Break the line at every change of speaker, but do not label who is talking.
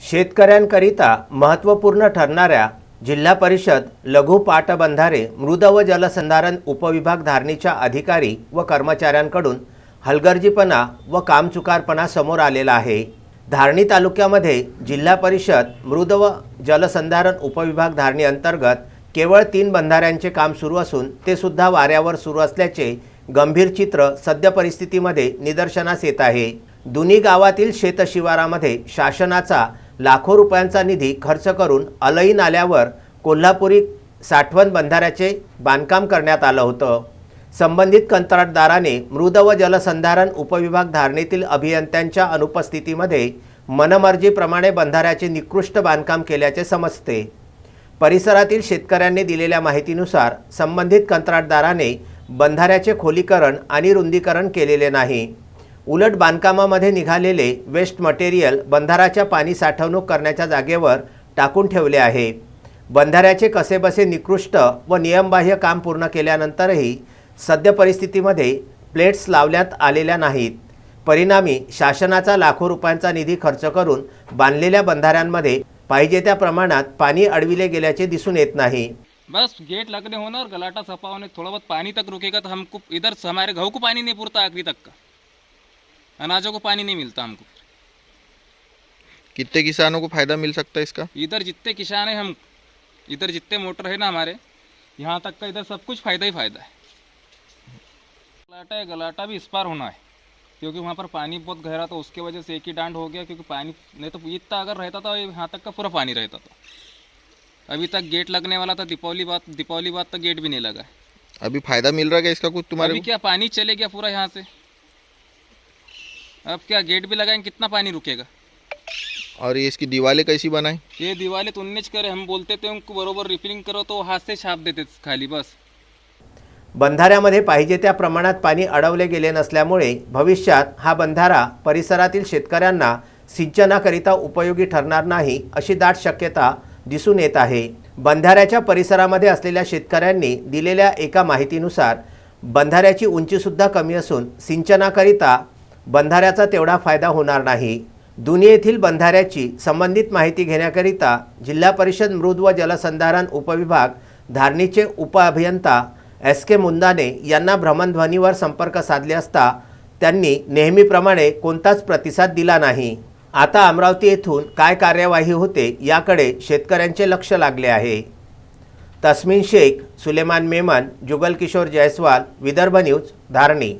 शेतकऱ्यांकरिता महत्त्वपूर्ण ठरणाऱ्या जिल्हा परिषद लघु पाटबंधारे मृद व जलसंधारण उपविभाग धारणीच्या अधिकारी व कर्मचाऱ्यांकडून हलगर्जीपणा व कामचुकारपणा समोर आलेला आहे. धारणी तालुक्यामध्ये जिल्हा परिषद मृद व जलसंधारण उपविभाग धारणी अंतर्गत केवळ तीन बंधाऱ्यांचे काम सुरू असून ते सुद्धा वाऱ्यावर सुरू असल्याचे गंभीर चित्र सद्य परिस्थितीमध्ये निदर्शनास येत आहे. दुनी गावातील शेतशिवारामध्ये शासनाचा लाखो रुपयांचा निधी खर्च करून अलई नाल्यावर कोल्हापुरी साठवण बंधाऱ्याचे बांधकाम करण्यात आलं होतं. संबंधित कंत्राटदाराने मृद व जलसंधारण उपविभाग धारणेतील अभियंत्यांच्या अनुपस्थितीमध्ये मनमर्जीप्रमाणे बंधाऱ्याचे निकृष्ट बांधकाम केल्याचे समजते. परिसरातील शेतकऱ्यांनी दिलेल्या माहितीनुसार संबंधित कंत्राटदाराने बंधाऱ्याचे खोलीकरण आणि रुंदीकरण केलेले नाही. उलट बांधकामामध्ये निघालेले वेस्ट मटेरियल बंधाराच्या पाणी साठवणूक करण्याच्या जागेवर टाकून ठेवले आहे. बंधाऱ्याचे कसेबसे निकृष्ट व नियमबाह्य काम पूर्ण केल्यानंतरही सद्य परिस्थितीमध्ये प्लेट्स लावण्यात आलेल्या नाहीत. परिणामी शासनाचा लाखो रुपयांचा निधी खर्च करून बांधलेल्या बंधाऱ्यांमध्ये पाहिजे त्या प्रमाणात पाणी अडविले गेल्याचे दिसून येत नाही.
बस गेट लगने होना और गलाटा सफा होने थोड़ा बहुत पानी तक रुकेगा तो हमको इधर हमारे घाव को पानी नहीं पुरता आखिरी तक का. अनाजों को पानी नहीं मिलता हमको।
कितने किसानों को फ़ायदा मिल सकता है इसका?
इधर जितने किसान हैं हम इधर जितने मोटर है ना हमारे यहाँ तक का इधर सब कुछ फ़ायदा ही फ़ायदा है। गलाटा है गलाटा भी इस पार होना है क्योंकि वहाँ पर पानी बहुत गहरा था उसके वजह से एक ही डांड हो गया क्योंकि पानी नहीं तो इतना अगर रहता था यहाँ तक का पूरा पानी रहता था। अभी तक गेट लगने वाला था दीपावली बाद दीपावली बाद तक गेट भी नहीं लगा
अभी फ़ायदा मिल रहा है इसका कुछ तुम्हारे
अभी क्या पानी चले गया पूरा यहाँ से। अब क्या गेट भी लगाएंगे कितना पानी रुकेगा?
और ये इसकी दीवारें कैसी बनाई
ये दिवाली तो उन्नीस करे हम बोलते थे उनको बरोबर रिपेयरिंग करो तो हाथ से छाप देते खाली बस।
बंधाऱ्यामध्ये पाहिजे त्या प्रमाणात पाणी अडवले गेले नसल्यामुळे भविष्यात हा बंधारा परिसरातील शेतकऱ्यांना सिंचनाकरिता उपयोगी ठरणार नाही अशी दाट शक्यता दिसून येत आहे. बंधाऱ्याच्या परिसरामध्ये असलेल्या शेतकऱ्यांनी दिलेल्या एका माहितीनुसार बंधाऱ्याची उंचीसुद्धा कमी असून सिंचनाकरिता बंधाऱ्याचा तेवढा फायदा होणार नाही. दुनियेतील येथील बंधाऱ्याची संबंधित माहिती घेण्याकरिता जिल्हा परिषद मृद व जलसंधारण उपविभाग धारणीचे उपअभियंता एस के मुंदाने यांना भ्रमणध्वनीवर संपर्क साधले असता त्यांनी नेहमीप्रमाणे कोणताच प्रतिसाद दिला नाही. आता अमरावती येथून काय कार्यवाही होते याकडे शेतकऱ्यांचे लक्ष लागले आहे. तस्मिन शेख सुलेमान मेमन जुगल किशोर जयस्वाल विदर्भ न्यूज धारणी.